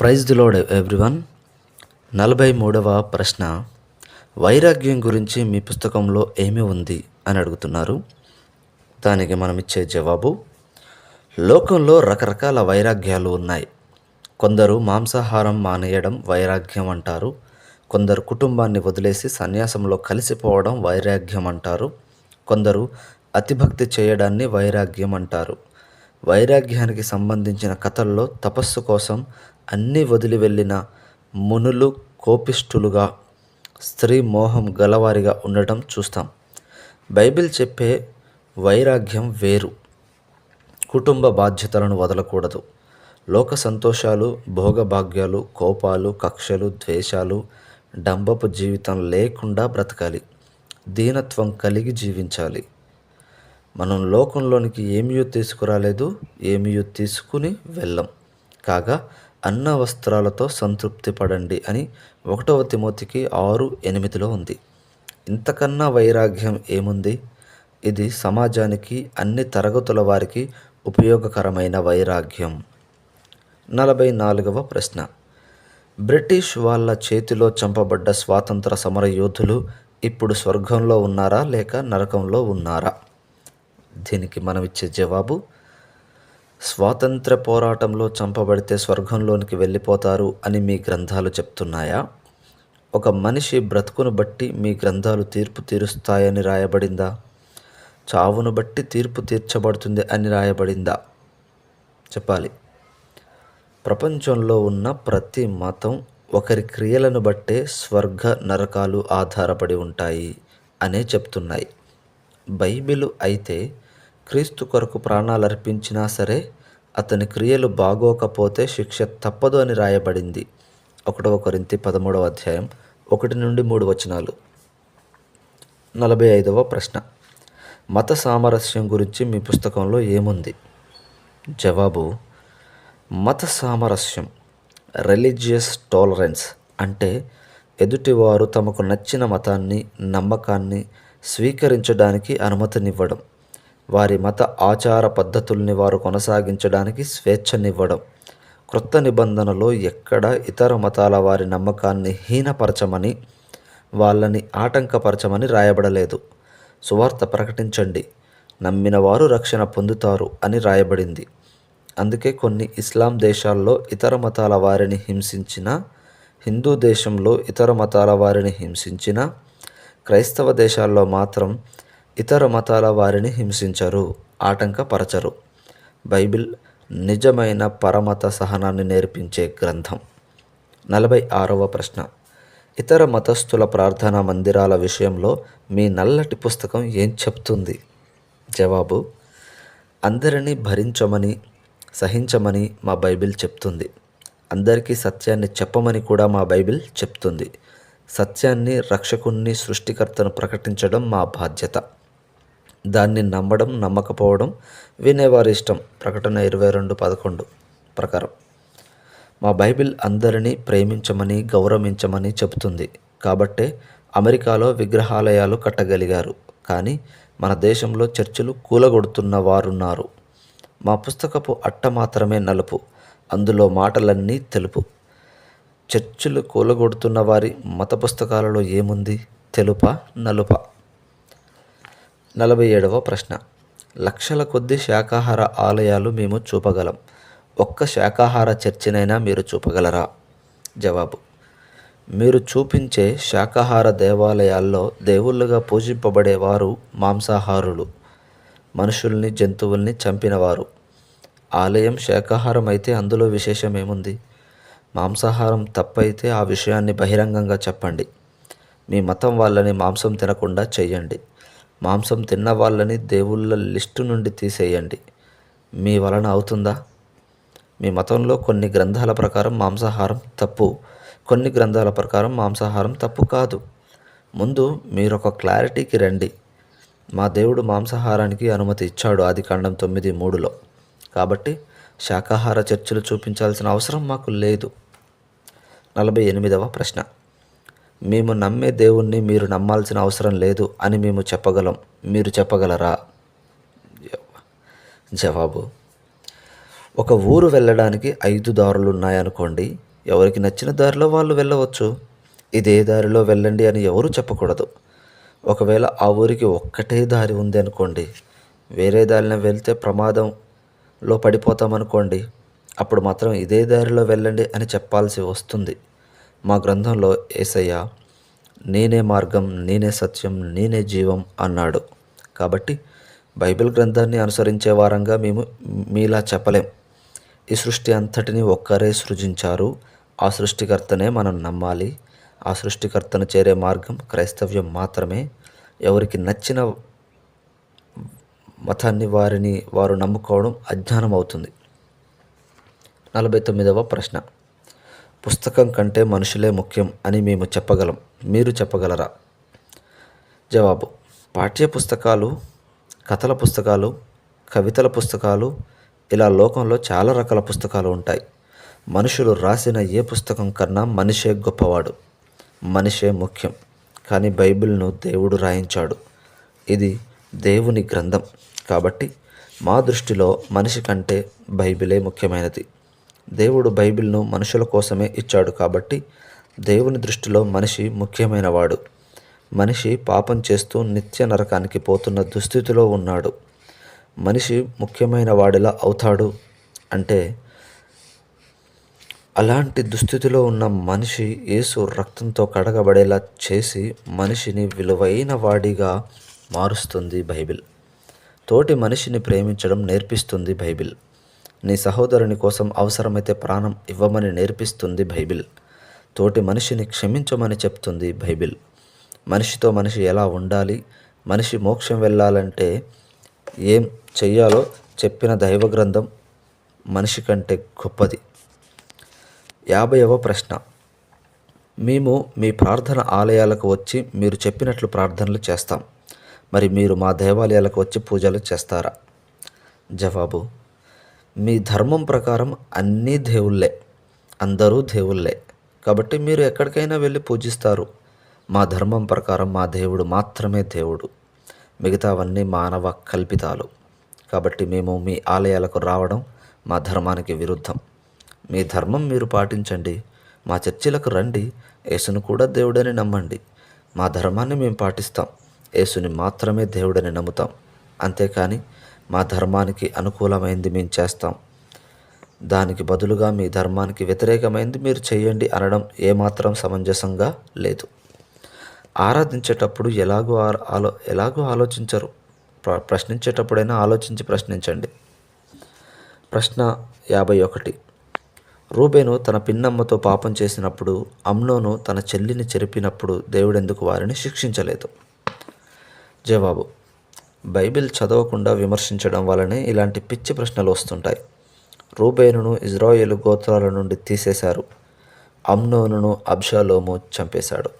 Praise the load everyone నలభై మూడవ ప్రశ్న వైరాగ్యం గురించి మీ పుస్తకంలో ఏమి ఉంది? అని అడుగుతున్నారు. దానికి మనం ఇచ్చే జవాబు లోకంలో రకరకాల వైరాగ్యాలు ఉన్నాయి. కొందరు మాంసాహారం మానేయడం వైరాగ్యం అంటారు. కొందరు కుటుంబాన్ని వదిలేసి సన్యాసంలో కలిసిపోవడం వైరాగ్యం అంటారు. కొందరు అతిభక్తి చేయడాన్ని వైరాగ్యం అంటారు. వైరాగ్యానికి సంబంధించిన కథల్లో తపస్సు కోసం అన్నీ వదిలి వెళ్ళిన మునులు కోపిష్ఠులుగా స్త్రీ మోహం గలవారిగా ఉండటం చూస్తాం. బైబిల్ చెప్పే వైరాగ్యం వేరు. కుటుంబ బాధ్యతలను వదలకూడదు. లోక సంతోషాలు భోగభాగ్యాలు కోపాలు కక్షలు ద్వేషాలు డంబపు జీవితం లేకుండా బ్రతకాలి. దీనత్వం కలిగి జీవించాలి. మనం లోకంలోనికి ఏమీయూ తీసుకురాలేదు ఏమీయూ తీసుకుని వెళ్ళం. కాగా అన్న వస్త్రాలతో సంతృప్తి పడండి అని ఒకటవ తిమోతికి ఆరు ఎనిమిదిలో ఉంది. ఇంతకన్నా వైరాగ్యం ఏముంది? ఇది సమాజానికి అన్ని తరగతుల వారికి ఉపయోగకరమైన వైరాగ్యం. నలభై నాలుగవ ప్రశ్న. బ్రిటిష్ వాళ్ళ చేతిలో చంపబడ్డ స్వాతంత్ర సమర యోధులు ఇప్పుడు స్వర్గంలో ఉన్నారా లేక నరకంలో ఉన్నారా? దీనికి మనం ఇచ్చే జవాబు స్వాతంత్ర పోరాటంలో చంపబడితే స్వర్గంలోనికి వెళ్ళిపోతారు అని మీ గ్రంథాలు చెప్తున్నాయా? ఒక మనిషి బ్రతుకును బట్టి మీ గ్రంథాలు తీర్పు తీరుస్తాయని రాయబడిందా? చావును బట్టి తీర్పు తీర్చబడుతుంది అని రాయబడిందా? చెప్పాలి. ప్రపంచంలో ఉన్న ప్రతి మతం ఒకరి క్రియలను బట్టే స్వర్గ నరకాలు ఆధారపడి ఉంటాయి అనే చెప్తున్నాయి. బైబిలు అయితే క్రీస్తు కొరకు ప్రాణాలు అర్పించినా సరే అతని క్రియలు బాగోకపోతే శిక్ష తప్పదు అని రాయబడింది. ఒకటవ కొరింతి పదమూడవ అధ్యాయం ఒకటి నుండి మూడు వచనాలు. నలభై ఐదవ ప్రశ్న. మత సామరస్యం గురించి మీ పుస్తకంలో ఏముంది? జవాబు మత సామరస్యం రిలీజియస్ టాలరెన్స్ అంటే ఎదుటివారు తమకు నచ్చిన మతాన్ని నమ్మకాన్ని స్వీకరించడానికి అనుమతినివ్వడం. వారి మత ఆచార పద్ధతుల్ని వారు కొనసాగించడానికి స్వేచ్ఛనివ్వడం. క్రొత్త నిబంధనలో ఎక్కడ ఇతర మతాల వారి నమ్మకాన్ని హీనపరచమని వాళ్ళని ఆటంకపరచమని రాయబడలేదు. సువార్త ప్రకటించండి. నమ్మిన వారు రక్షణ పొందుతారు అని రాయబడింది. అందుకే కొన్ని ఇస్లాం దేశాల్లో ఇతర మతాల వారిని హింసించిన హిందూ దేశంలో ఇతర మతాల వారిని హింసించిన క్రైస్తవ దేశాల్లో మాత్రం ఇతర మతాల వారిని హింసించరు ఆటంకపరచరు. బైబిల్ నిజమైన పరమత సహనాన్ని నేర్పించే గ్రంథం. నలభై ఆరవ ప్రశ్న. ఇతర మతస్థుల ప్రార్థనా మందిరాల విషయంలో మీ నల్లటి పుస్తకం ఏం చెప్తుంది? జవాబు అందరినీ భరించమని సహించమని మా బైబిల్ చెప్తుంది. అందరికీ సత్యాన్ని చెప్పమని కూడా మా బైబిల్ చెప్తుంది. సత్యాన్ని రక్షకుణ్ణి సృష్టికర్తను ప్రకటించడం మా బాధ్యత. దాన్ని నమ్మడం నమ్మకపోవడం వినేవారి ఇష్టం ప్రకటన ఇరవై రెండు పదకొండు ప్రకారం. మా బైబిల్ అందరినీ ప్రేమించమని గౌరవించమని చెబుతుంది. కాబట్టే అమెరికాలో విగ్రహాలయాలు కట్టగలిగారు. కానీ మన దేశంలో చర్చిలు కూలగొడుతున్న వారున్నారు. మా పుస్తకపు అట్ట మాత్రమే నలుపు. అందులో మాటలన్నీ తెలుపు. చర్చిలు కూలగొడుతున్న వారి మత పుస్తకాలలో ఏముంది? తెలుప? నలుప? నలభై ఏడవ ప్రశ్న. లక్షల కొద్ది శాకాహార ఆలయాలు మేము చూపగలం. ఒక్క శాకాహార చర్చినైనా మీరు చూపగలరా? జవాబు. మీరు చూపించే శాకాహార దేవాలయాల్లో దేవుళ్ళుగా పూజింపబడేవారు మాంసాహారులు. మనుషుల్ని జంతువుల్ని చంపినవారు. ఆలయం శాకాహారం అయితే అందులో విశేషమేముంది? మాంసాహారం తప్పైతే ఆ విషయాన్ని బహిరంగంగా చెప్పండి. మీ మతం వాళ్ళని మాంసం తినకుండా చెయ్యండి. మాంసం తిన్న వాళ్ళని దేవుళ్ళ లిస్టు నుండి తీసేయండి. మీ వలన అవుతుందా? మీ మతంలో కొన్ని గ్రంథాల ప్రకారం మాంసాహారం తప్పు కొన్ని గ్రంథాల ప్రకారం మాంసాహారం తప్పు కాదు. ముందు మీరు ఒక క్లారిటీకి రండి. మా దేవుడు మాంసాహారానికి అనుమతి ఇచ్చాడు ఆది కాండం తొమ్మిది మూడులో. కాబట్టి శాకాహార చర్చలు చూపించాల్సిన అవసరం మాకు లేదు. నలభై ఎనిమిదవ ప్రశ్న. మేము నమ్మే దేవుణ్ణి మీరు నమ్మాల్సిన అవసరం లేదు అని మేము చెప్పగలం. మీరు చెప్పగలరా? జవాబు. ఒక ఊరు వెళ్ళడానికి ఐదు దారులు ఉన్నాయనుకోండి ఎవరికి నచ్చిన దారిలో వాళ్ళు వెళ్ళవచ్చు. ఇదే దారిలో వెళ్ళండి అని ఎవరు చెప్పకూడదు. ఒకవేళ ఆ ఊరికి ఒక్కటే దారి ఉంది అనుకోండి. వేరే దారిన వెళ్తే ప్రమాదంలో పడిపోతామనుకోండి. అప్పుడు మాత్రం ఇదే దారిలో వెళ్ళండి అని చెప్పాల్సి వస్తుంది. మా గ్రంథంలో ఏసయ్య నేనే మార్గం నేనే సత్యం నేనే జీవం అన్నాడు. కాబట్టి బైబిల్ గ్రంథాన్ని అనుసరించే వారంగా మేము మీలా చెప్పలేం. ఈ సృష్టి అంతటిని ఒక్కరే సృజించారు. ఆ సృష్టికర్తనే మనం నమ్మాలి. ఆ సృష్టికర్తను చేరే మార్గం క్రైస్తవ్యం మాత్రమే. ఎవరికి నచ్చిన మతాన్ని వారిని వారు నమ్ముకోవడం అజ్ఞానం అవుతుంది నలభై తొమ్మిదవ ప్రశ్న. పుస్తకం కంటే మనుషులే ముఖ్యం అని మేము చెప్పగలం. మీరు చెప్పగలరా? జవాబు. పాఠ్య పుస్తకాలు కథల పుస్తకాలు కవితల పుస్తకాలు ఇలా లోకంలో చాలా రకాల పుస్తకాలు ఉంటాయి. మనుషులు రాసిన ఏ పుస్తకం కన్నా మనిషే గొప్పవాడు మనిషే ముఖ్యం. కానీ బైబిల్ను దేవుడు రాయించాడు. ఇది దేవుని గ్రంథం. కాబట్టి మా దృష్టిలో మనిషి కంటే బైబిలే ముఖ్యమైనది. దేవుడు బైబిల్ను మనుషుల కోసమే ఇచ్చాడు కాబట్టి దేవుని దృష్టిలో మనిషి ముఖ్యమైనవాడు. మనిషి పాపం చేస్తూ నిత్య నరకానికి పోతున్న దుస్థితిలో ఉన్నాడు. మనిషి ముఖ్యమైన వాడిలా అవుతాడు అంటే అలాంటి దుస్థితిలో ఉన్న మనిషి యేసు రక్తంతో కడగబడేలా చేసి మనిషిని విలువైన వాడిగా మారుస్తుంది బైబిల్. తోటి మనిషిని ప్రేమించడం నేర్పిస్తుంది బైబిల్. నీ సహోదరుని కోసం అవసరమైతే ప్రాణం ఇవ్వమని నేర్పిస్తుంది బైబిల్. తోటి మనిషిని క్షమించమని చెప్తుంది బైబిల్. మనిషితో మనిషి ఎలా ఉండాలి? మనిషి మోక్షం వెళ్ళాలంటే ఏం చెయ్యాలో చెప్పిన దైవ గ్రంథం మనిషి కంటే గొప్పది. యాభైవ ప్రశ్న. మేము మీ ప్రార్థన ఆలయాలకు వచ్చి మీరు చెప్పినట్లు ప్రార్థనలు చేస్తాం. మరి మీరు మా దేవాలయాలకు వచ్చి పూజలు చేస్తారా? జవాబు మీ ధర్మం ప్రకారం అన్నీ దేవుళ్ళే అందరూ దేవుళ్ళే. కాబట్టి మీరు ఎక్కడికైనా వెళ్ళి పూజిస్తారు. మా ధర్మం ప్రకారం మా దేవుడు మాత్రమే దేవుడు. మిగతావన్నీ మానవ కల్పితాలు. కాబట్టి మేము మీ ఆలయాలకు రావడం మా ధర్మానికి విరుద్ధం. మీ ధర్మం మీరు పాటించండి. మా చర్చిలకు రండి. యేసును కూడా దేవుడని నమ్మండి. మా ధర్మాన్ని మేము పాటిస్తాం. యేసుని మాత్రమే దేవుడని నమ్ముతాం. అంతేకాని మా ధర్మానికి అనుకూలమైంది మేము చేస్తాం. దానికి బదులుగా మీ ధర్మానికి వ్యతిరేకమైంది మీరు చేయండి అనడం ఏమాత్రం సమంజసంగా లేదు. ఆరాధించేటప్పుడు ఎలాగో ఆలో ఎలాగో ఆలోచించరు. ప్రశ్నించేటప్పుడైనా ఆలోచించి ప్రశ్నించండి. ప్రశ్న యాభై ఒకటి. రూబేను తన పిన్నమ్మతో పాపం చేసినప్పుడు అమ్నోను తన చెల్లిని చెరిపినప్పుడు దేవుడెందుకు వారిని శిక్షించలేదు? జవాబు బైబిల్ చదవకుండా విమర్శించడం వలనే ఇలాంటి పిచ్చి ప్రశ్నలు వస్తుంటాయి. రూబేనును ఇజ్రాయేలు గోత్రాల నుండి తీసేశారు. అమ్నోనును అబ్షాలోము చంపేశాడు.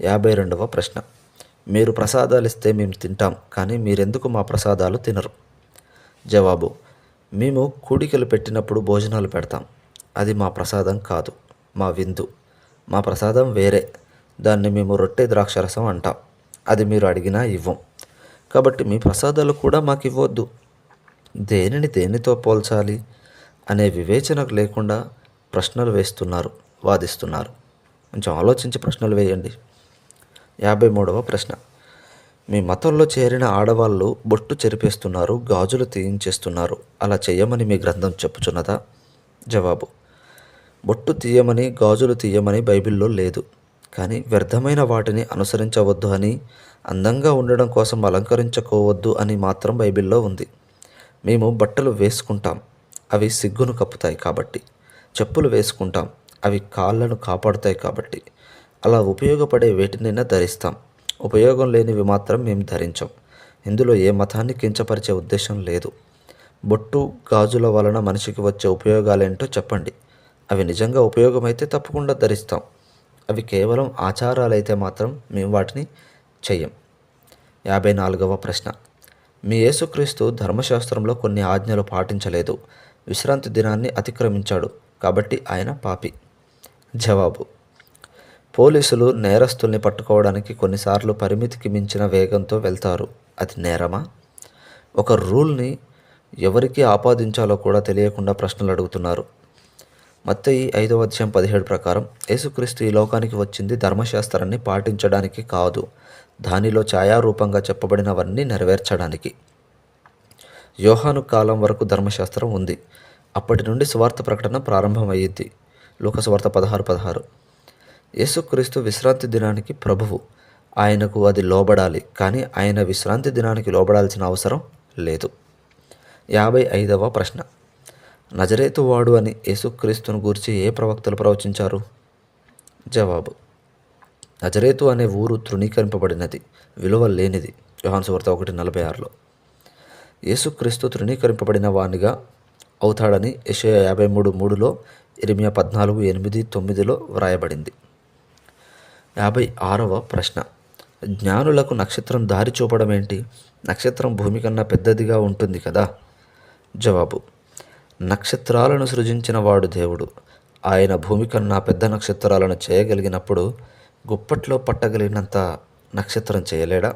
యాభై రెండవ ప్రశ్న. మీరు ప్రసాదాలు ఇస్తే మేము తింటాం కానీ మీరెందుకు మా ప్రసాదాలు తినరు? జవాబు. మేము కూడికలు పెట్టినప్పుడు భోజనాలు పెడతాం. అది మా ప్రసాదం కాదు మా విందు. మా ప్రసాదం వేరే. దాన్ని మేము రొట్టె ద్రాక్షరసం అంటాం. అది మీరు అడిగినా ఇవ్వం. కాబట్టి మీ ప్రసాదాలు కూడా మాకు ఇవ్వద్దు. దేనిని దేనితో పోల్చాలి అనే వివేచనకు లేకుండా ప్రశ్నలు వేస్తున్నారు వాదిస్తున్నారు. కొంచెం ఆలోచించి ప్రశ్నలు వేయండి. యాభై మూడవ ప్రశ్న. మీ మతంలో చేరిన ఆడవాళ్ళు బొట్టు చెరిపేస్తున్నారు గాజులు తీయించేస్తున్నారు. అలా చేయమని మీ గ్రంథం చెప్పుచున్నదా? జవాబు. బొట్టు తీయమని గాజులు తీయమని బైబిల్లో లేదు. కానీ వ్యర్థమైన వాటిని అనుసరించవద్దు అని అందంగా ఉండడం కోసం అలంకరించుకోవద్దు అని మాత్రం బైబిల్లో ఉంది. మేము బట్టలు వేసుకుంటాం అవి సిగ్గును కప్పుతాయి కాబట్టి. చెప్పులు వేసుకుంటాం అవి కాళ్ళను కాపాడుతాయి కాబట్టి. అలా ఉపయోగపడే వేటినైనా ధరిస్తాం. ఉపయోగం లేనివి మాత్రం మేము ధరించం. ఇందులో ఏ మతాన్ని కించపరిచే ఉద్దేశం లేదు. బొట్టు గాజుల వలన మనిషికి వచ్చే ఉపయోగాలేంటో చెప్పండి. అవి నిజంగా ఉపయోగమైతే తప్పకుండా ధరిస్తాం. అవి కేవలం ఆచారాలైతే మాత్రం మేము వాటిని చెయ్యం. యాభై నాలుగవ ప్రశ్న. మీ యేసుక్రీస్తు ధర్మశాస్త్రంలో కొన్ని ఆజ్ఞలు పాటించలేదు. విశ్రాంతి దినాన్ని అతిక్రమించాడు. కాబట్టి ఆయన పాపి. జవాబు. పోలీసులు నేరస్తుల్ని పట్టుకోవడానికి కొన్నిసార్లు పరిమితికి మించిన వేగంతో వెళ్తారు. అది నేరమా? ఒక రూల్ని ఎవరికి ఆపాదించాలో కూడా తెలియకుండా ప్రశ్నలు అడుగుతున్నారు. మత్తయి ఐదవ అధ్యాయం పదిహేడు ప్రకారం యేసుక్రీస్తు ఈ లోకానికి వచ్చింది ధర్మశాస్త్రాన్ని పాటించడానికి కాదు. దానిలో ఛాయారూపంగా చెప్పబడినవన్నీ నెరవేర్చడానికి. యోహాను కాలం వరకు ధర్మశాస్త్రం ఉంది. అప్పటి నుండి స్వార్థ ప్రకటన ప్రారంభమయ్యింది లోకస్వార్థ పదహారు పదహారు. యేసుక్రీస్తు విశ్రాంతి దినానికి ప్రభువు. ఆయనకు అది లోబడాలి కానీ ఆయన విశ్రాంతి దినానికి లోబడాల్సిన అవసరం లేదు. యాభై ఐదవ ప్రశ్న. నజరేతు వాడు అని యేసుక్రీస్తును గూర్చి ఏ ప్రవక్తలు ప్రవచించారు? జవాబు. నజరేతు అనే ఊరు తృణీకరింపబడినది విలువ లేనిది. యోహాను ఒకటి నలభై ఆరులో. యేసుక్రీస్తు తృణీకరింపబడిన వానిగా అవుతాడని యషయ యాభై మూడు మూడులో ఇరిమియా పద్నాలుగు ఎనిమిది తొమ్మిదిలో వ్రాయబడింది. యాభై ఆరవ ప్రశ్న. జ్ఞానులకు నక్షత్రం దారి చూపడం ఏంటి నక్షత్రం భూమి కన్నా పెద్దదిగా ఉంటుంది కదా? జవాబు. నక్షత్రాలను సృజించిన వాడు దేవుడు. ఆయన భూమి కన్నా పెద్ద నక్షత్రాలను చేయగలిగినప్పుడు గుప్పట్లో పట్టగలిగినంత నక్షత్రం చేయలేడా?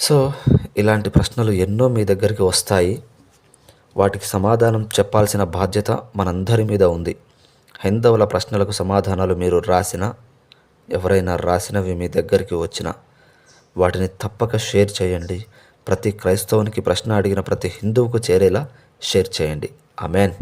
సో ఇలాంటి ప్రశ్నలు ఎన్నో మీ దగ్గరికి వస్తాయి. వాటికి సమాధానం చెప్పాల్సిన బాధ్యత మనందరి మీద ఉంది. హైందవుల ప్రశ్నలకు సమాధానాలు మీరు రాసిన ఎవరైనా రాసినవి మీ దగ్గరికి వచ్చిన వాటిని తప్పక షేర్ చేయండి. ప్రతి క్రైస్తవునికి ప్రశ్న అడిగిన ప్రతి హిందువుకు చేరేలా షేర్ చేయండి. అమెన్